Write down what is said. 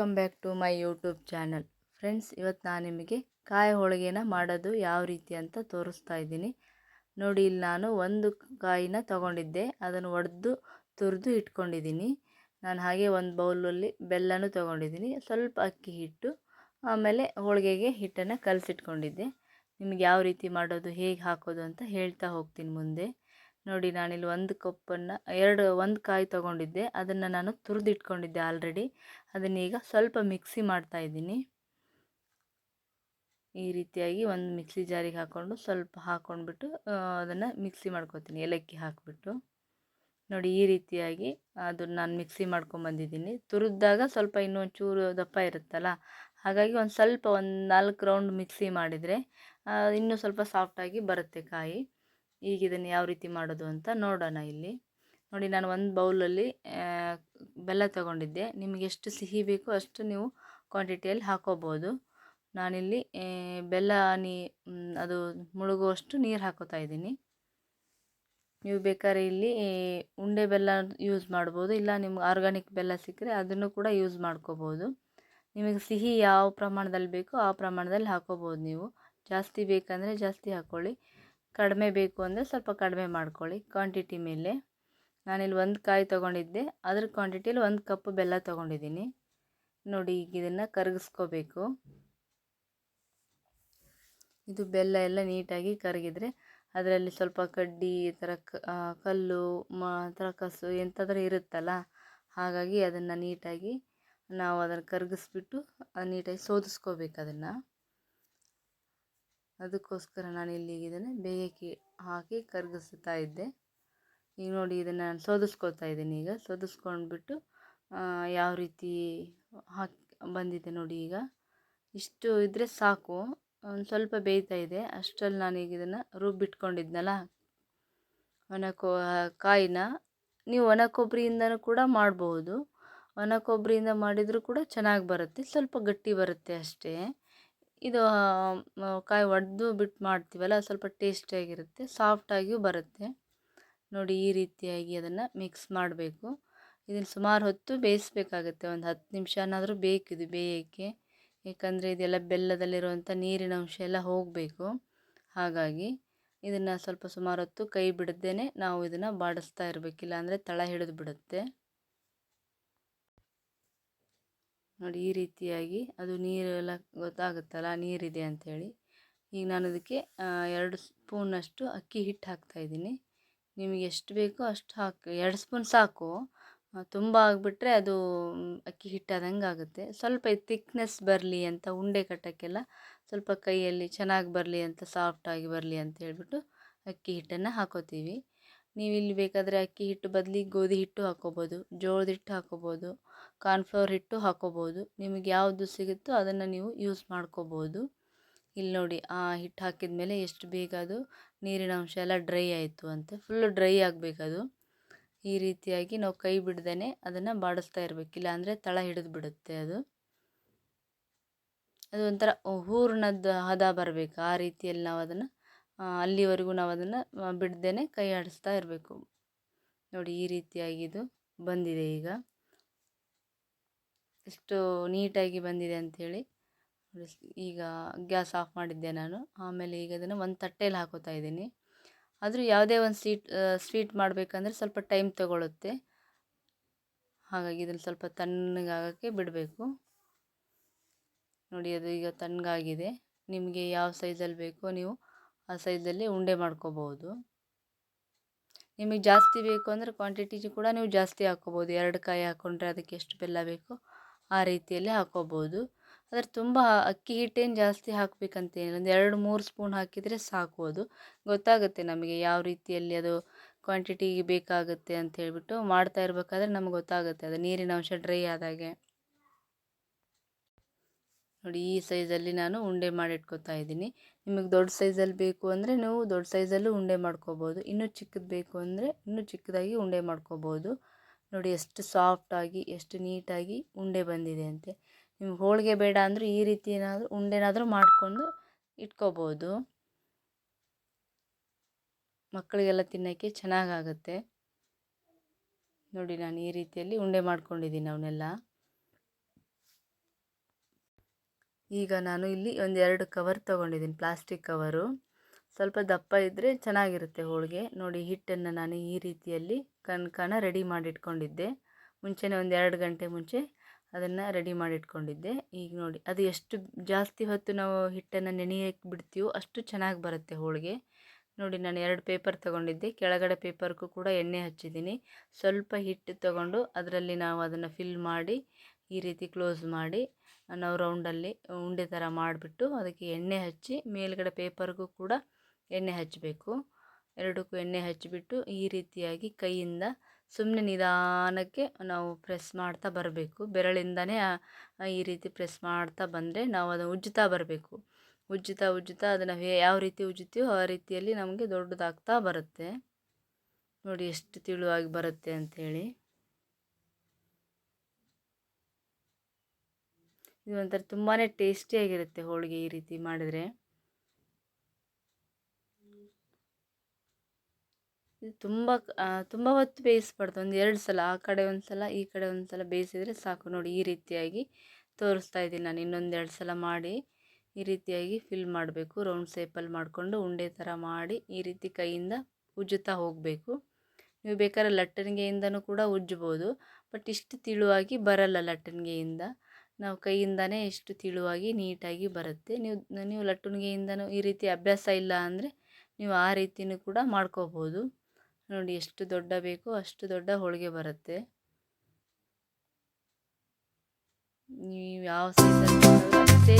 Welcome back to my YouTube channel friends ಇವತ್ತು ನಾನು ನಿಮಗೆ ಕಾಯಿ ಹೋಳಿಗೆನ ಮಾಡೋದು ಯಾವ ರೀತಿ ಅಂತ ತೋರಿಸ್ತಾ ಇದ್ದೀನಿ. ನೋಡಿ, ಇಲ್ಲಿ ನಾನು ಒಂದು ಕಾಯಿನ ತಗೊಂಡಿದ್ದೆ. ಅದನ್ನು ಒಡೆದು, ತುರಿದು ಇಟ್ಕೊಂಡಿದ್ದೀನಿ. ನಾನು ಹಾಗೆ ಒಂದು ಬೌಲಲ್ಲಿ ಬೆಲ್ಲನೂ ತೊಗೊಂಡಿದ್ದೀನಿ. ಸ್ವಲ್ಪ ಅಕ್ಕಿ ಹಿಟ್ಟು, ಆಮೇಲೆ ಹೋಳಿಗೆಗೆ ಹಿಟ್ಟನ್ನು ಕಲಸಿಟ್ಕೊಂಡಿದ್ದೆ. ನಿಮಗೆ ಯಾವ ರೀತಿ ಮಾಡೋದು, ಹೇಗೆ ಹಾಕೋದು ಅಂತ ಹೇಳ್ತಾ ಹೋಗ್ತೀನಿ ಮುಂದೆ. ನೋಡಿ ನಾನಿಲ್ಲಿ ಒಂದು ಕಪ್ಪನ್ನು, ಎರಡು, ಒಂದು ಕಾಯಿ ತೊಗೊಂಡಿದ್ದೆ. ಅದನ್ನು ನಾನು ತುರಿದಿಟ್ಕೊಂಡಿದ್ದೆ ಆಲ್ರೆಡಿ. ಅದನ್ನೀಗ ಸ್ವಲ್ಪ ಮಿಕ್ಸಿ ಮಾಡ್ತಾ ಇದ್ದೀನಿ. ಈ ರೀತಿಯಾಗಿ ಒಂದು ಮಿಕ್ಸಿ ಜಾರಿಗೆ ಹಾಕ್ಕೊಂಡು ಸ್ವಲ್ಪ ಹಾಕ್ಕೊಂಡ್ಬಿಟ್ಟು ಅದನ್ನು ಮಿಕ್ಸಿ ಮಾಡ್ಕೊತೀನಿ, ಏಲಕ್ಕಿ ಹಾಕಿಬಿಟ್ಟು. ನೋಡಿ ಈ ರೀತಿಯಾಗಿ ಅದು ನಾನು ಮಿಕ್ಸಿ ಮಾಡ್ಕೊಂಬಂದಿದ್ದೀನಿ ತುರಿದಾಗ ಸ್ವಲ್ಪ ಇನ್ನೂ ಚೂರು ದಪ್ಪ ಇರುತ್ತಲ್ಲ, ಹಾಗಾಗಿ ಒಂದು ಸ್ವಲ್ಪ ಒಂದು ನಾಲ್ಕು ರೌಂಡ್ ಮಿಕ್ಸಿ ಮಾಡಿದರೆ ಇನ್ನೂ ಸ್ವಲ್ಪ ಸಾಫ್ಟಾಗಿ ಬರುತ್ತೆ ಕಾಯಿ. ಈಗ ಇದನ್ನು ಯಾವ ರೀತಿ ಮಾಡೋದು ಅಂತ ನೋಡೋಣ ಇಲ್ಲಿ. ನೋಡಿ ನಾನು ಒಂದು ಬೌಲಲ್ಲಿ ಬೆಲ್ಲ ತಗೊಂಡಿದ್ದೆ. ನಿಮಗೆ ಎಷ್ಟು ಸಿಹಿ ಬೇಕೋ ಅಷ್ಟು ನೀವು ಕ್ವಾಂಟಿಟಿಯಲ್ಲಿ ಹಾಕೋಬೋದು. ನಾನಿಲ್ಲಿ ಬೆಲ್ಲ ನೀ ಅದು ಮುಳುಗುವಷ್ಟು ನೀರು ಹಾಕೋತಾ ಇದ್ದೀನಿ. ನೀವು ಬೇಕಾದ್ರೆ ಇಲ್ಲಿ ಉಂಡೆ ಬೆಲ್ಲ ಯೂಸ್ ಮಾಡ್ಬೋದು. ಇಲ್ಲ ನಿಮ್ಗೆ ಆರ್ಗಾನಿಕ್ ಬೆಲ್ಲ ಸಿಕ್ಕರೆ ಅದನ್ನು ಕೂಡ ಯೂಸ್ ಮಾಡ್ಕೋಬೋದು. ನಿಮಗೆ ಸಿಹಿ ಯಾವ ಪ್ರಮಾಣದಲ್ಲಿ ಬೇಕೋ ಆ ಪ್ರಮಾಣದಲ್ಲಿ ಹಾಕೋಬೋದು ನೀವು. ಜಾಸ್ತಿ ಬೇಕಂದರೆ ಜಾಸ್ತಿ ಹಾಕ್ಕೊಳ್ಳಿ ಕಡಿಮೆ ಬೇಕು ಅಂದರೆ ಸ್ವಲ್ಪ ಕಡಿಮೆ ಮಾಡ್ಕೊಳ್ಳಿ ಕ್ವಾಂಟಿಟಿ ಮೇಲೆ. ನಾನಿಲ್ಲಿ ಒಂದು ಕಾಯಿ ತೊಗೊಂಡಿದ್ದೆ. ಅದ್ರ ಕ್ವಾಂಟಿಟಿಯಲ್ಲಿ ಒಂದು ಕಪ್ ಬೆಲ್ಲ ತೊಗೊಂಡಿದ್ದೀನಿ. ನೋಡಿ, ಈಗ ಇದನ್ನು ಕರಗಿಸ್ಕೋಬೇಕು. ಇದು ಬೆಲ್ಲ ಎಲ್ಲ ನೀಟಾಗಿ ಕರಗಿದ್ರೆ ಅದರಲ್ಲಿ ಸ್ವಲ್ಪ ಕಡ್ಡಿ, ಈ ಥರ ಕಲ್ಲು, ಮ ಥರ ಕಸು ಎಂಥಾದ್ರೂ ಇರುತ್ತಲ್ಲ, ಹಾಗಾಗಿ ಅದನ್ನು ನೀಟಾಗಿ ನಾವು ಅದನ್ನು ಕರಗಿಸ್ಬಿಟ್ಟು ನೀಟಾಗಿ ಸೋದಿಸ್ಕೋಬೇಕು ಅದನ್ನು. ಅದಕ್ಕೋಸ್ಕರ ನಾನು ಇಲ್ಲಿ ಇದನ್ನು ಬೇಯಕ್ಕೆ ಹಾಕಿ ಕರಗಿಸ್ತಾ ಇದ್ದೆ. ಈಗ ನೋಡಿ ಇದನ್ನು ನಾನು ಸೋದಿಸ್ಕೊಳ್ತಾ ಇದ್ದೀನಿ ಈಗ. ಸೋದಿಸ್ಕೊಂಡ್ಬಿಟ್ಟು ಯಾವ ರೀತಿ ಹಾಕಿ, ಬಂದಿದೆ ನೋಡಿ ಈಗ. ಇಷ್ಟು ಇದ್ದರೆ ಸಾಕು. ಒಂದು ಸ್ವಲ್ಪ ಬೇಯ್ತಾ ಇದೆ. ಅಷ್ಟರಲ್ಲಿ ನಾನೀಗ ಇದನ್ನು ರುಬ್ಬಿಟ್ಕೊಂಡಿದ್ನಲ್ಲ ಒಣ ಕೋ ಕಾಯಿನ. ನೀವು ಒಣ ಕೊಬ್ಬರಿಯಿಂದನೂ ಕೂಡ ಮಾಡ್ಬೋದು. ಒಣ ಕೊಬ್ಬರಿಯಿಂದ ಮಾಡಿದರೂ ಕೂಡ ಚೆನ್ನಾಗಿ ಬರುತ್ತೆ. ಸ್ವಲ್ಪ ಗಟ್ಟಿ ಬರುತ್ತೆ ಅಷ್ಟೇ. ಇದು ಕಾಯಿ ಒಡೆದು ಬಿಟ್ಟು ಮಾಡ್ತೀವಲ್ಲ ಸ್ವಲ್ಪ ಟೇಸ್ಟಿಯಾಗಿರುತ್ತೆ ಸಾಫ್ಟಾಗಿಯೂ ಬರುತ್ತೆ. ನೋಡಿ, ಈ ರೀತಿಯಾಗಿ ಅದನ್ನು ಮಿಕ್ಸ್ ಮಾಡಬೇಕು. ಇದನ್ನು ಸುಮಾರು ಹೊತ್ತು ಬೇಯಿಸ್ಬೇಕಾಗತ್ತೆ, ಒಂದು ಹತ್ತು ನಿಮಿಷನಾದರೂ ಬೇಕಿದು ಬೇಯೋಕ್ಕೆ. ಏಕೆಂದರೆ ಇದೆಲ್ಲ ಬೆಲ್ಲದಲ್ಲಿರುವಂಥ ನೀರಿನ ಅಂಶ ಎಲ್ಲ ಹೋಗಬೇಕು. ಹಾಗಾಗಿ ಇದನ್ನು ಸ್ವಲ್ಪ ಸುಮಾರು ಹೊತ್ತು ಕೈ ಬಿಡದೇ ನಾವು ಇದನ್ನು ಬಾಡಿಸ್ತಾ ಇರಬೇಕಿಲ್ಲ ಅಂದರೆ ತಳ ಹಿಡಿದು ಬಿಡುತ್ತೆ. ನೋಡಿ ಈ ರೀತಿಯಾಗಿ ಅದು ನೀರೆಲ್ಲ ಗೊತ್ತಾಗುತ್ತಲ್ಲ ನೀರಿದೆ ಅಂಥೇಳಿ ಈಗ ನಾನು ಅದಕ್ಕೆ ಎರಡು ಸ್ಪೂನಷ್ಟು ಅಕ್ಕಿ ಹಿಟ್ಟು ಹಾಕ್ತಾಯಿದ್ದೀನಿ ನಿಮಗೆ ಎಷ್ಟು ಬೇಕೋ ಅಷ್ಟು ಹಾಕಿ, ಎರಡು ಸ್ಪೂನ್ ಸಾಕು. ತುಂಬ ಆಗಿಬಿಟ್ರೆ ಅದು ಅಕ್ಕಿ ಹಿಟ್ಟಾದಂಗೆ ಆಗುತ್ತೆ. ಸ್ವಲ್ಪ ತಿಕ್ನೆಸ್ ಬರಲಿ ಅಂತ, ಉಂಡೆ ಕಟ್ಟೋಕ್ಕೆಲ್ಲ ಸ್ವಲ್ಪ ಕೈಯಲ್ಲಿ ಚೆನ್ನಾಗಿ ಬರಲಿ ಅಂತ ಸಾಫ್ಟಾಗಿ ಬರಲಿ ಅಂತ ಹೇಳಿಬಿಟ್ಟು ಅಕ್ಕಿ ಹಿಟ್ಟನ್ನು ಹಾಕೋತೀವಿ. ನೀವು ಇಲ್ಲಿ ಬೇಕಾದರೆ ಅಕ್ಕಿ ಹಿಟ್ಟು ಬದಲಿಗೆ ಗೋಧಿ ಹಿಟ್ಟು ಹಾಕ್ಕೋಬೋದು ಜೋಳದ ಹಿಟ್ಟು ಹಾಕ್ಕೋಬೋದು ಕಾರ್ನ್ಫ್ಲವರ್ ಹಿಟ್ಟು ಹಾಕ್ಕೋಬೋದು ನಿಮಗೆ ಯಾವುದು ಸಿಗುತ್ತೋ ಅದನ್ನು ನೀವು ಯೂಸ್ ಮಾಡ್ಕೋಬೋದು. ಇಲ್ಲಿ ನೋಡಿ, ಆ ಹಿಟ್ಟು ಹಾಕಿದ ಮೇಲೆ ಎಷ್ಟು ಬೇಗ ಅದು ನೀರಿನ ಅಂಶ ಎಲ್ಲ ಡ್ರೈ ಆಯಿತು ಅಂತ ಫುಲ್ಲು ಡ್ರೈ ಆಗಬೇಕದು. ಈ ರೀತಿಯಾಗಿ ನಾವು ಕೈ ಬಿಡ್ದೇ ಅದನ್ನು ಬಾಡಿಸ್ತಾ ಇರಬೇಕು, ಇಲ್ಲಾಂದರೆ ತಳ ಹಿಡಿದು ಬಿಡುತ್ತೆ ಅದು. ಅದು ಒಂಥರ ಹೂರ್ಣದ ಹದ ಬರಬೇಕು, ಆ ರೀತಿಯಲ್ಲಿ ನಾವು ಅದನ್ನು ಅಲ್ಲಿವರೆಗೂ ನಾವು ಅದನ್ನು ಬಿಡ್ದೇ ಕೈ ಆಡಿಸ್ತಾ ಇರಬೇಕು. ನೋಡಿ ಈ ರೀತಿಯಾಗಿ ಇದು ಬಂದಿದೆ ಈಗ. ಎಷ್ಟು ನೀಟಾಗಿ ಬಂದಿದೆ ಅಂಥೇಳಿ ಈಗ ಗ್ಯಾಸ್ ಆಫ್ ಮಾಡಿದ್ದೆ ನಾನು. ಆಮೇಲೆ ಈಗ ಅದನ್ನು ಒಂದು ತಟ್ಟೆಯಲ್ಲಿ ಹಾಕೋತಾ ಇದ್ದೀನಿ. ಆದರೂ ಯಾವುದೇ ಒಂದು ಸ್ವೀಟ್ ಸ್ವೀಟ್ ಮಾಡಬೇಕಂದ್ರೆ ಸ್ವಲ್ಪ ಟೈಮ್ ತಗೊಳ್ಳುತ್ತೆ ಹಾಗಾಗಿ ಇದನ್ನು ಸ್ವಲ್ಪ ತಣ್ಣಗಾಗೋಕ್ಕೆ ಬಿಡಬೇಕು. ನೋಡಿ ಅದು ಈಗ ತಣ್ಣಗಾಗಿದೆ. ನಿಮಗೆ ಯಾವ ಸೈಜಲ್ಲಿ ಬೇಕೋ ನೀವು ಆ ಸೈಜಲ್ಲಿ ಉಂಡೆ ಮಾಡ್ಕೋಬೋದು ನಿಮಗೆ ಜಾಸ್ತಿ ಬೇಕು ಅಂದರೆ ಕ್ವಾಂಟಿಟಿ ಕೂಡ ನೀವು ಜಾಸ್ತಿ ಹಾಕ್ಕೋಬೋದು ಎರಡು ಕಾಯಿ ಹಾಕ್ಕೊಂಡ್ರೆ ಅದಕ್ಕೆ ಎಷ್ಟು ಬೆಲ್ಲ ಬೇಕೋ ಆ ರೀತಿಯಲ್ಲಿ ಹಾಕ್ಕೋಬೋದು ಆದರೆ ತುಂಬ ಅಕ್ಕಿ ಹಿಟ್ಟೇನು ಜಾಸ್ತಿ ಹಾಕಬೇಕಂತೇನಿಲ್ಲ ಒಂದು ಎರಡು, ಮೂರು ಸ್ಪೂನ್ ಹಾಕಿದರೆ ಸಾಕು ಅದು ಗೊತ್ತಾಗುತ್ತೆ ನಮಗೆ ಯಾವ ರೀತಿಯಲ್ಲಿ ಅದು ಕ್ವಾಂಟಿಟಿಗೆ ಬೇಕಾಗುತ್ತೆ ಅಂತ ಹೇಳಿಬಿಟ್ಟು ಮಾಡ್ತಾ ಇರಬೇಕಾದ್ರೆ ನಮ್ಗೆ ಗೊತ್ತಾಗುತ್ತೆ. ಅದು ನೀರಿನ ಅಂಶ ಡ್ರೈ ಆದಾಗೆ. ನೋಡಿ ಈ ಸೈಜಲ್ಲಿ ನಾನು ಉಂಡೆ ಮಾಡಿಟ್ಕೊತಾ ಇದ್ದೀನಿ. ನಿಮಗೆ ದೊಡ್ಡ ಸೈಜಲ್ಲಿ ಬೇಕು ಅಂದರೆ ನೀವು ದೊಡ್ಡ ಸೈಜಲ್ಲೂ ಉಂಡೆ ಮಾಡ್ಕೋಬೋದು. ಇನ್ನೂ ಚಿಕ್ಕದು ಬೇಕು ಅಂದರೆ ಇನ್ನೂ ಚಿಕ್ಕದಾಗಿ ಉಂಡೆ ಮಾಡ್ಕೋಬೋದು. ನೋಡಿ ಎಷ್ಟು ಸಾಫ್ಟಾಗಿ ಎಷ್ಟು ನೀಟಾಗಿ ಉಂಡೆ ಬಂದಿದೆ ಅಂತೆ. ನಿಮ್ಗೆ ಹೋಳಿಗೆ ಬೇಡ ಅಂದರೂ ಈ ರೀತಿ ಏನಾದರೂ ಉಂಡೆನಾದರೂ ಮಾಡಿಕೊಂಡು ಇಟ್ಕೋಬೋದು. ಮಕ್ಕಳಿಗೆಲ್ಲ ತಿನ್ನೋಕ್ಕೆ ಚೆನ್ನಾಗಾಗತ್ತೆ. ನೋಡಿ ನಾನು ಈ ರೀತಿಯಲ್ಲಿ ಉಂಡೆ ಮಾಡ್ಕೊಂಡಿದ್ದೀನಿ ಅವನ್ನೆಲ್ಲ. ಈಗ ನಾನು ಇಲ್ಲಿ ಒಂದೆರಡು ಕವರ್ ತೊಗೊಂಡಿದ್ದೀನಿ ಪ್ಲಾಸ್ಟಿಕ್ ಕವರು ಸ್ವಲ್ಪ ದಪ್ಪ ಇದ್ದರೆ ಚೆನ್ನಾಗಿರುತ್ತೆ ಹೋಳಿಗೆ. ನೋಡಿ, ಹಿಟ್ಟನ್ನು ನಾನು ಈ ರೀತಿಯಲ್ಲಿ ಕಣ್ಕನ ರೆಡಿ ಮಾಡಿಟ್ಕೊಂಡಿದ್ದೆ. ಮುಂಚೆನೇ ಒಂದು ಎರಡು ಗಂಟೆ ಮುಂಚೆ ಅದನ್ನು ರೆಡಿ ಮಾಡಿಟ್ಕೊಂಡಿದ್ದೆ. ಈಗ ನೋಡಿ, ಅದು ಎಷ್ಟು ಜಾಸ್ತಿ ಹೊತ್ತು ನಾವು ಹಿಟ್ಟನ್ನು ನೆನೆಯಕ್ಕೆ ಬಿಡ್ತೀವೋ ಅಷ್ಟು ಚೆನ್ನಾಗಿ ಬರುತ್ತೆ ಹೋಳಿಗೆ. ನೋಡಿ, ನಾನು ಎರಡು ಪೇಪರ್ ತೊಗೊಂಡಿದ್ದೆ. ಕೆಳಗಡೆ ಪೇಪರ್ಗೂ ಕೂಡ ಎಣ್ಣೆ ಹಚ್ಚಿದ್ದೀನಿ. ಸ್ವಲ್ಪ ಹಿಟ್ಟು ತಗೊಂಡು ಅದರಲ್ಲಿ ನಾವು ಅದನ್ನು ಫಿಲ್ ಮಾಡಿ ಈ ರೀತಿ ಕ್ಲೋಸ್ ಮಾಡಿ ನಾವು ರೌಂಡಲ್ಲಿ ಉಂಡೆ ಥರ ಮಾಡಿಬಿಟ್ಟು ಅದಕ್ಕೆ ಎಣ್ಣೆ ಹಚ್ಚಿ ಮೇಲುಗಡೆ ಪೇಪರ್ಗೂ ಕೂಡ ಎಣ್ಣೆ ಹಚ್ಚಬೇಕು. ಎರಡಕ್ಕೂ ಎಣ್ಣೆ ಹಚ್ಚಿಬಿಟ್ಟು ಈ ರೀತಿಯಾಗಿ ಕೈಯಿಂದ ಸುಮ್ಮನೆ ನಿಧಾನಕ್ಕೆ ನಾವು ಪ್ರೆಸ್ ಮಾಡ್ತಾ ಬರಬೇಕು. ಬೆರಳಿಂದನೇ ಈ ರೀತಿ ಪ್ರೆಸ್ ಮಾಡ್ತಾ ಬಂದರೆ ನಾವು ಅದನ್ನು ಉಜ್ಜುತ್ತಾ ಬರಬೇಕು. ಉಜ್ಜುತ್ತಾ ಉಜ್ಜುತ್ತಾ ಅದನ್ನು ಯಾವ ರೀತಿ ಉಜ್ಜುತ್ತೀವೋ ಆ ರೀತಿಯಲ್ಲಿ ನಮಗೆ ದೊಡ್ಡದಾಗ್ತಾ ಬರುತ್ತೆ. ನೋಡಿ ಎಷ್ಟು ತಿಳುವಾಗಿ ಬರುತ್ತೆ ಅಂಥೇಳಿ ಇದು ಒಂಥರ ತುಂಬಾ ಟೇಸ್ಟಿಯಾಗಿರುತ್ತೆ ಹೋಳಿಗೆ ಈ ರೀತಿ ಮಾಡಿದರೆ. ಇದು ತುಂಬ ತುಂಬ ಹೊತ್ತು ಬೇಯಿಸ್ಬಾರ್ದು. ಒಂದು ಎರಡು ಸಲ, ಆ ಕಡೆ ಒಂದು ಸಲ, ಈ ಕಡೆ ಒಂದು ಸಲ ಬೇಯಿಸಿದರೆ ಸಾಕು. ನೋಡಿ, ಈ ರೀತಿಯಾಗಿ ತೋರಿಸ್ತಾ ಇದ್ದೀನಿ ನಾನು. ಇನ್ನೊಂದು ಎರಡು ಸಲ ಮಾಡಿ ಈ ರೀತಿಯಾಗಿ ಫಿಲ್ ಮಾಡಬೇಕು. ರೌಂಡ್ ಶೇಪಲ್ಲಿ ಮಾಡಿಕೊಂಡು ಉಂಡೆ ಥರ ಮಾಡಿ ಈ ರೀತಿ ಕೈಯಿಂದ ಉಜ್ಜುತ್ತಾ ಹೋಗಬೇಕು. ನೀವು ಬೇಕಾದ್ರೆ ಲಟ್ಟಣಿಗೆಯಿಂದನೂ ಕೂಡ ಉಜ್ಜ್ಬೋದು. ಬಟ್ ಇಷ್ಟು ತಿಳುವಾಗಿ ಬರಲ್ಲ ಲಟ್ಟಣಿಗೆಯಿಂದ. ನಾವು ಕೈಯಿಂದನೇ ಎಷ್ಟು ತಿಳುವಾಗಿ ನೀಟಾಗಿ ಬರುತ್ತೆ. ನೀವು ನೀವು ಲಟ್ಟಣಿಗೆಯಿಂದನೂ ಈ ರೀತಿ ಅಭ್ಯಾಸ ಇಲ್ಲ ಅಂದರೆ ನೀವು ಆ ರೀತಿಯೂ ಕೂಡ ಮಾಡ್ಕೋಬೋದು. ನೋಡಿ ಎಷ್ಟು ದೊಡ್ಡ ಬೇಕೋ ಅಷ್ಟು ದೊಡ್ಡ ಹೋಳಿಗೆ ಬರುತ್ತೆ. ನೀವು ಯಾವ ಸೈಜ್ ಅಷ್ಟೇ